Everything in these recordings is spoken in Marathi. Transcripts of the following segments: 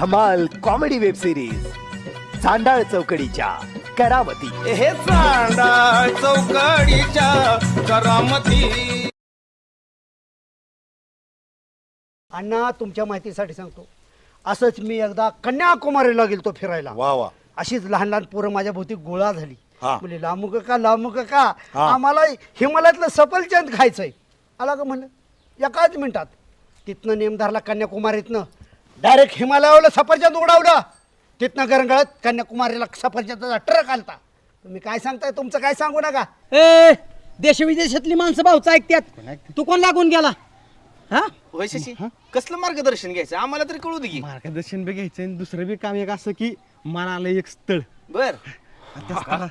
धमाल कॉमेडी वेब सिरीज चांडाळ चौकडीच्या करावती. हे चांडा चौकडीच्या करामती. अण्णा तुमच्या माहितीसाठी सांगतो. असंच मी एकदा कन्याकुमारीला गेलतो फिरायला. वा वा. अशीच लहान लहान पोरं माझ्या भोवती गोळा झाली. हा. म्हणजे लांबू का लांबू का? हा. आम्हाला हिमालयातलं सफलचंद खायचंय. आला का म्हणलं एकाच मिनिटात. तिथनं नेम धरला कन्याकुमारीतनं डायरेक्ट हिमालयावरलं सफरचंद उडावलं. तिथनं गरंगळत कन्याकुमारीला सफरचंदाचा ट्रक आलता तुम्ही काय सांगताय? तुमचं काय सांगू नका. ए देशविदेशातली माणसं भाऊच ऐकत्यात. तू कोण लागून गेला? हा? होय शशी कसलं मार्गदर्शन घ्यायचं? आम्हाला तरी कळू दे की. मार्गदर्शन बी घ्यायचं आणि दुसरं बी काम एक असं की मला आलं एक स्थळ. बर. त्या स्थळा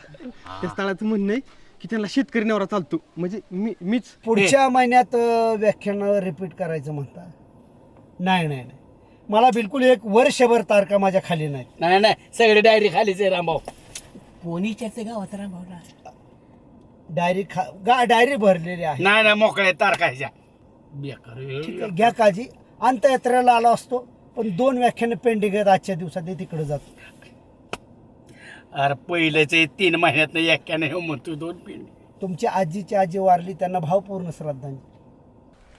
त्या स्थळाचं म्हणणं आहे की त्यांना शेतकरी नवरा चालतो. म्हणजे मी मीच पुढच्या महिन्यात व्याख्यान रिपीट करायचं म्हणता. नाही नाही नाही. मला बिलकुल एक वर्षभर तारखा माझ्या खाली नाहीत. नाही नाही सगळे डायरी खालीच आहे रामभाऊ. पोनीच्याच गावात रामभाऊ डायरी खा गा डायरी भरलेली आहे. नाही नाही मोकळ्या बेकार. ठीक आहे, घ्या काळजी. अंतयात्रेला आलो असतो पण दोन व्याख्यानं पेंडिंग आहेत आजच्या दिवसात तिकडे जातो. अरे पहिलेच आहे, तीन महिन्यात एक्क्या नाही हो म्हणतो दोन पिंड तुमची आजीची आजी वारली त्यांना भावपूर्ण श्रद्धांजली.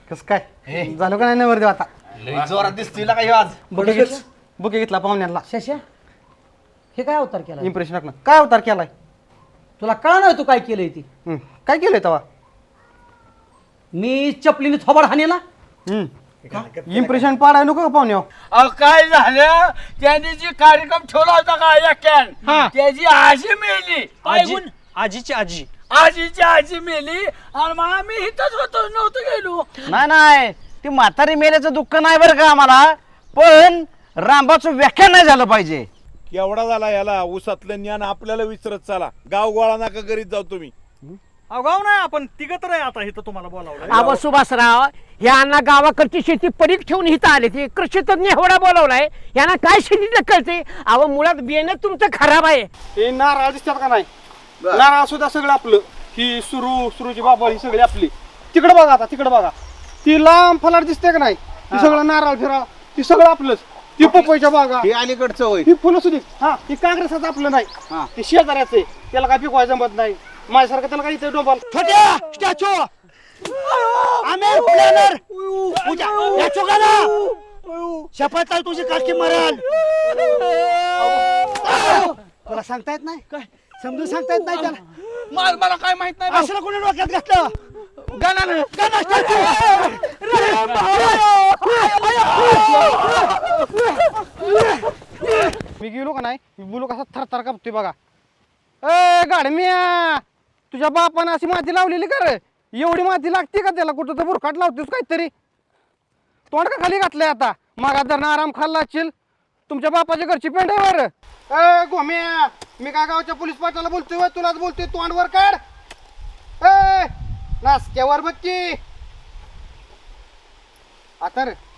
कसं काय? झालं का नाही नवरदेव आता? लय जोरात दिसतोय का ह्यो आज. बुके घेतला? बुके घेतला पाहुण्याला शशा हे काय अवतार केला इम्प्रेशन काय अवतार केलाय? तुला कळा नाही तू काय केलंय ती? हं, काय केलंय तेव्हा मी चपलीने थोबाड हानेला इम्प्रेशन पाडाय नको का पाहुण्या अहो काय झालं? त्यांनी जी कार्यक्रम ठेवला होता का याक्यान त्याची आजी मेली. ऐकून? आजीची आजी. आजीची आजी मेली. आणि मग आम्ही इथंच होतो नव्हतो गेलो. नाही नाही. ती म्हातारी मेल्याचं दुःख नाही बरं का आम्हाला? पण रामबाचं व्याख्यान नाही झालं पाहिजे. केवढा झाला याला? ऊसातलं ज्ञान आपल्याला विसरत चाला. गाव गोळा नका करीत जाऊ तुम्ही. अगाव नाही आपण तिघ तर आहे आता इथं तुम्हाला बोलावलं. अहो सुभाषराव यांना गावाकडची शेती पडीक ठेवून इथं आले ते. कृषी तज्ञ एवढा बोलावलाय. यांना काय शेती कळते? अहो मुळात बियाणं तुमचं खराब आहे. हे नारळ दिसतात का नाही? नारळ सुद्धा सगळं आपलं. ही सुरू सुरूची बाबा ही सगळी आपली. तिकडे बघा आता तिकडे बघा. ती लांब फलाट दिसते का नाही ती सगळं नारळ फिरा ती सगळं आपलंच ती पपईच्या बागा हे अलीकडचं होय ही फुलं सुद्धा हा ही काँग्रेसाचं आपलं नाही ते शेजाऱ्याचं आहे त्याला काय पिकवायचं जमत नाही माझ्यासारखं त्याला काय इथे डोबाल छोट्या स्टॅच्यू प्लॅनर शपथ आहे तुझी काकी मराल तुला सांगता येत नाही काय समजून सांगता येत नाही त्याला मला मला काय माहीत नाही असलं कोणी डोक्यात घातलं गाण्यानं गाणं मी गेलो का नाही? मी बोलू कसा थरथर कापतोय बघा. ए गाडमिया तुझ्या बापानं अशी माती लावलेली का रे? एवढी माती लागते का त्याला? कुठं तर बुरखाट लावतेस काहीतरी. तोंड का खाली घातलंय आता? मागा जर आराम खाल्ला असशील. तुमच्या बापाच्या घरची पेंड आहे वर. ए गोम्या मी काय गावच्या पोलीस पाटाला बोलतोय तुलाच बोलतोय तोंड वर काढ. ए! नासक्यावर बघ की. आता रे.